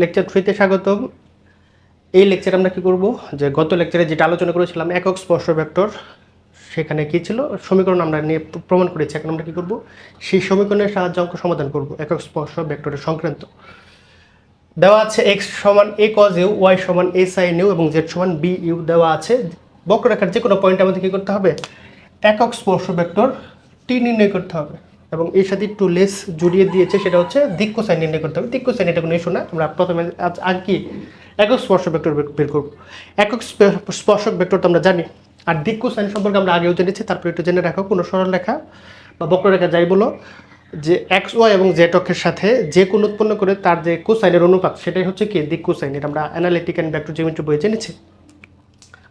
Lecture থ্রিতে স্বাগতম। এই লেকচারে আমরা কি করব? যে গত লেকচারে যেটা আলোচনা করেছিলাম, একক স্পর্শ ভেক্টর, সেখানে কি ছিল? সমীকরণ আমরা নিয়ে প্রমাণ করেছি, এখন আমরা কি করব? সেই সমীকরণের সাহায্যে অঙ্ক সমাধান করব, একক স্পর্শ ভেক্টরের সংক্রান্ত। দেওয়া আছে এক্স সমান এ কজ ইউ ওয়াই সমান এ সাইন ইউ এবং জেড সমান বি ইউ দেওয়া আছে। বক্ররেখার যে কোনো পয়েন্ট আমাদের কী করতে হবে? একক স্পর্শ ভেক্টর টি নির্ণয় করতে হবে। এবং এর সাথে একটু লেস জড়িয়ে দিয়েছে সেটা হচ্ছে দিক কোসাইন নির্ণয় করতে হবে। দিক কোসাইন এটা কোনো ইস্যু না। আমরা প্রথমে আজ আগে কি? একক স্পর্শ ভেক্টর বের করব। একক স্পর্শক ভেক্টর তো আমরা জানি। আর দিক কোসাইন সম্পর্কে আমরা আগেও জেনেছি, তারপরে একটু জেনে রাখো। কোনো সরল রেখা বা বক্ররেখা যাই বলো, যে এক্স ওয়াই এবং জেড অক্ষের সাথে যে কোন উৎপন্ন করে তার যে কোসাইনের অনুপাত, সেটাই হচ্ছে কি? দিক কোসাইন এটা আমরা অ্যানালিটিক অ্যান্ড ভেক্টর জিওমেট্রি বইয়ে জেনেছি।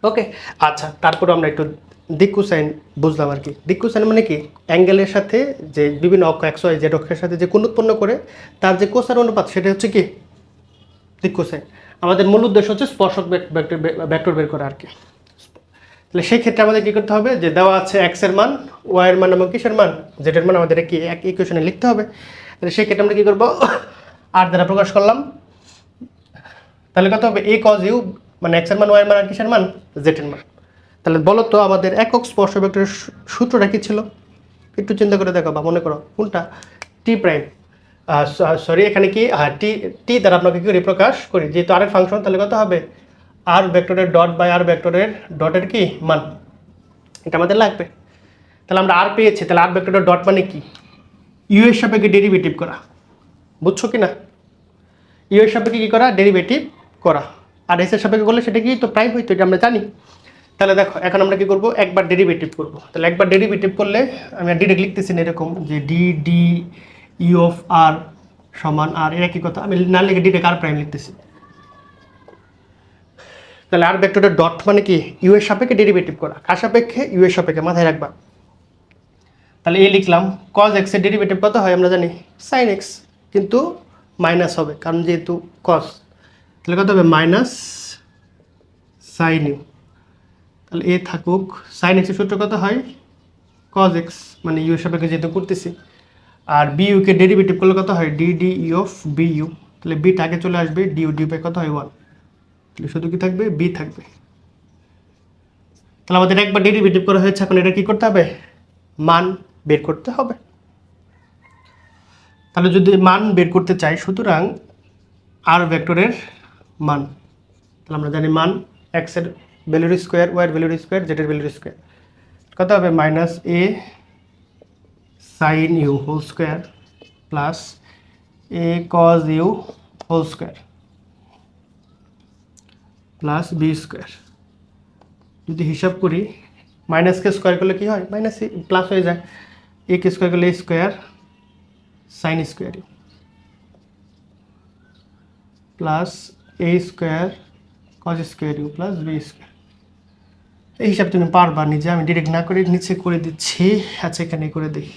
ওকে আচ্ছা তারপরে আমরা একটু দিক্কু সাইন বুঝলাম আর কি। দিক্কু সাইন মানে কি? অ্যাঙ্গেলের সাথে যে বিভিন্ন অক্ষ একশো জেড অক্ষের সাথে যে কোন উৎপন্ন করে, তার যে কোসার অনুপাত, সেটা হচ্ছে কি? দিক্কু সাইন আমাদের মূল উদ্দেশ্য হচ্ছে স্পর্শক ভেক্টর বের করা আর কি। তাহলে সেই ক্ষেত্রে আমাদের কী করতে হবে? যে দেওয়া আছে এক্সের মান ওয়াই এর মান এবং কিসের মান? জেড এর মান আমাদের কি এক ইকুয়েশনে লিখতে হবে। তাহলে সেই ক্ষেত্রে আমরা কী করব? আর দ্বারা প্রকাশ করলাম। তাহলে কত হবে? এ কজ ইউ মানে এক্সের মান ওয়াই এর মান, আর কিসের মান? জেড এর মান। তাহলে বলো তো, আমাদের একক স্পর্শ ভেক্টরের সূত্রটা কি ছিল? একটু চিন্তা করে দেখো বা মনে করো, কোনটা? টি প্রাইম সরি এখানে কি? টি টি দ্বারা আপনাকে কি প্রকাশ করি। যেহেতু আরেক ফাংশন তাহলে কত হবে? আর ভেক্টরের ডট বাই আর ভেক্টরের ডটের কি? মান। এটা আমাদের লাগবে। তাহলে আমরা আর পেয়েছি। তাহলে আর ভেক্টরের ডট মানে কি? ইউ এর সাপেক্ষে ডেরিভেটিভ করা। বুঝছ কি না ইউ এর সাপেক্ষে কী করা? ডেরিভেটিভ করা। আর এস এর সাপেক্ষে করলে সেটা কি? তো প্রাইম হইতো, এটা আমরা জানি। তাহলে দেখো, এখন আমরা কি করব? একবার ডেরিভেটিভ করব। তাহলে একবার ডেরিভেটিভ করলে আমি ডিরেক্ট লিখতেছি না এরকম, যে d d u of r সমান আর এর একই কথা? আমি না লিখে ডিরেক্ট আর প্রাইম লিখতেছি। তাহলে আর ভেক্টরের ডট মানে কি? ইউ এর সাপেক্ষে ডেরিভেটিভ করা। কার সাপেক্ষে? ইউ এর সাপেক্ষে। মাথায় রাখবা। তাহলে এই লিখলাম কজ এক্সের ডেরিভেটিভ কত হয় আমরা জানি? সাইন এক্স কিন্তু মাইনাস হবে, কারণ যেহেতু কস তাহলে কত হবে? মাইনাস সাইন ইউ তাহলে এ থাকুক। সাইন এক্সের সূত্র কত হয়? কজ এক্স মানে ইউ সাপেক্ষে যেহেতু করতেছি। আর বি ইউকে ডেরিভেটিভ করলে কত হয়? D d u of b u তাহলে বিটা আগে চলে আসবে ডি ইউ ডি বাই কত হয়? ওয়ান তাহলে শুধু কি থাকবে? বি থাকবে। তাহলে আমাদের একবার ডেরিভেটিভ করা হয়েছে, এখন এটা কি করতে হবে? মান বের করতে হবে। তাহলে যদি মান বের করতে চাই, সুতরাং আর ভেক্টরের মান। তাহলে আমরা জানি মান এক্সের ভ্যালুর স্কোয়ার ওয়াই এর ভ্যালুর স্কোয়ার জেড এর ভ্যালুর স্কোয়ার কত হবে minus a sine u whole square plus a cos u whole square plus b square যদি হিসাব করি মাইনাসকে স্কোয়ার করলে কি হয়? মাইনাস প্লাস হয়ে যায়। এ কে স্কোয়ার করলে square sine square plus a square cos square u plus b square এই হিসাব তুমি পারবা নিজে, আমি ডিরেক্ট না করে নিচে করে দিচ্ছি আচ্ছা এখানে করে দিই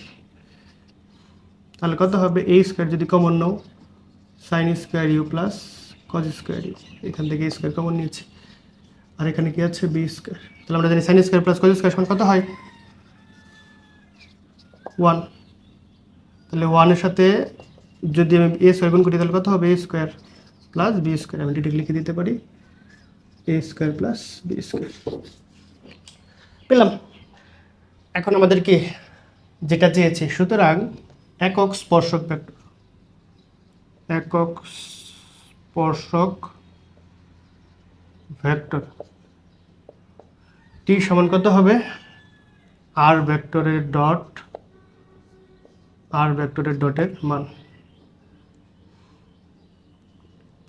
তাহলে কত হবে? এই স্কোয়ার যদি কমন নাও sine square u plus cos square u এখান থেকে স্কোয়ার কমন নিয়েছি। আর এখানে কি আছে? বি স্কোয়ার তাহলে আমরা জানি sine square plus cos square সমান কত হয়? ওয়ান তাহলে ওয়ানের সাথে যদি আমি এ স্কোয়ার গুণ করি, তাহলে কত হবে? A square plus b square আমি ডিরেক্ট লিখে দিতে পারি। A square plus b square পেলাম। এখন আমাদের কি? যেটা চেয়েছি। সুতরাং একক স্পর্শক ভেক্টর। একক স্পর্শক ভেক্টর। টি সমান কত হবে? আর ভেক্টরের ডট, আর ভেক্টরের ডটের মান।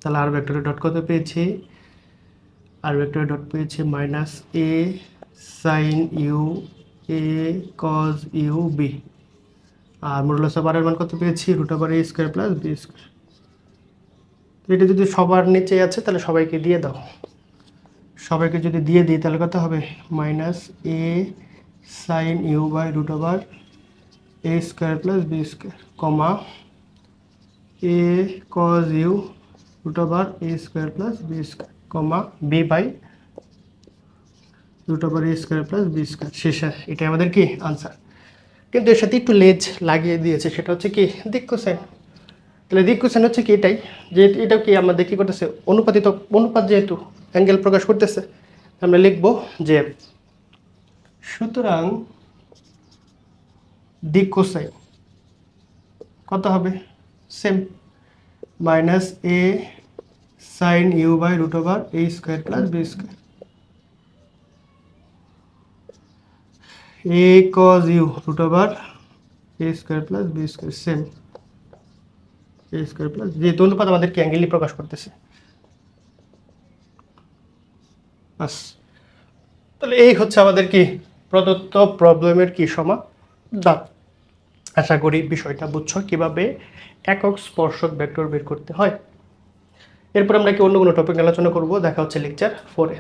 তাহলে আর ভেক্টরের ডট কত পেয়েছি? আর ভেক্টরের ডট পেয়েছি minus a sine u a cos u b r modulus of আরের মান কত পেয়েছি? Root over a square plus b square এটা যদি সবার নিচে আছে, তাহলে সবাইকে দিয়ে দাও। সবাইকে যদি দিয়ে দিই, তাহলে কত হবে? Minus a sine u by root over a square plus b square comma a cos u root over a square plus b square comma b by root over a square plus b square. শেষে এটাই আমাদের কি answer? কিন্তু এর সাথে একটু লেজ লাগিয়ে দিয়েছে, সেটা হচ্ছে কি দিক কোসাইন। তাহলে দিক কোশ্চেন হচ্ছে কি এটাই, যে এটা কি আমাদের কি করতেছে? অনুপাতিত, অনুপাত যেহেতু অ্যাঙ্গেল প্রকাশ করতেছে, আমরা লিখব যে সুতরাং দিক কোসাইন কত হবে? Same minus a sine u by root over a square plus b square a cos u root over a square plus b square same a square plus যেহেতু অনুপাত আমাদেরকে অ্যাঙ্গেলই প্রকাশ করতেছে। বাস। তাহলে এই হচ্ছে আমাদের কি প্রদত্ত প্রবলেমের কি সমাধান আশা করি বিষয়টা বুঝছ কীভাবে একক স্পর্শক ভেক্টর বের করতে হয়। এরপর আমরা কি অন্য কোনো টপিক আলোচনা করব? দেখা হচ্ছে লেকচার ফোরে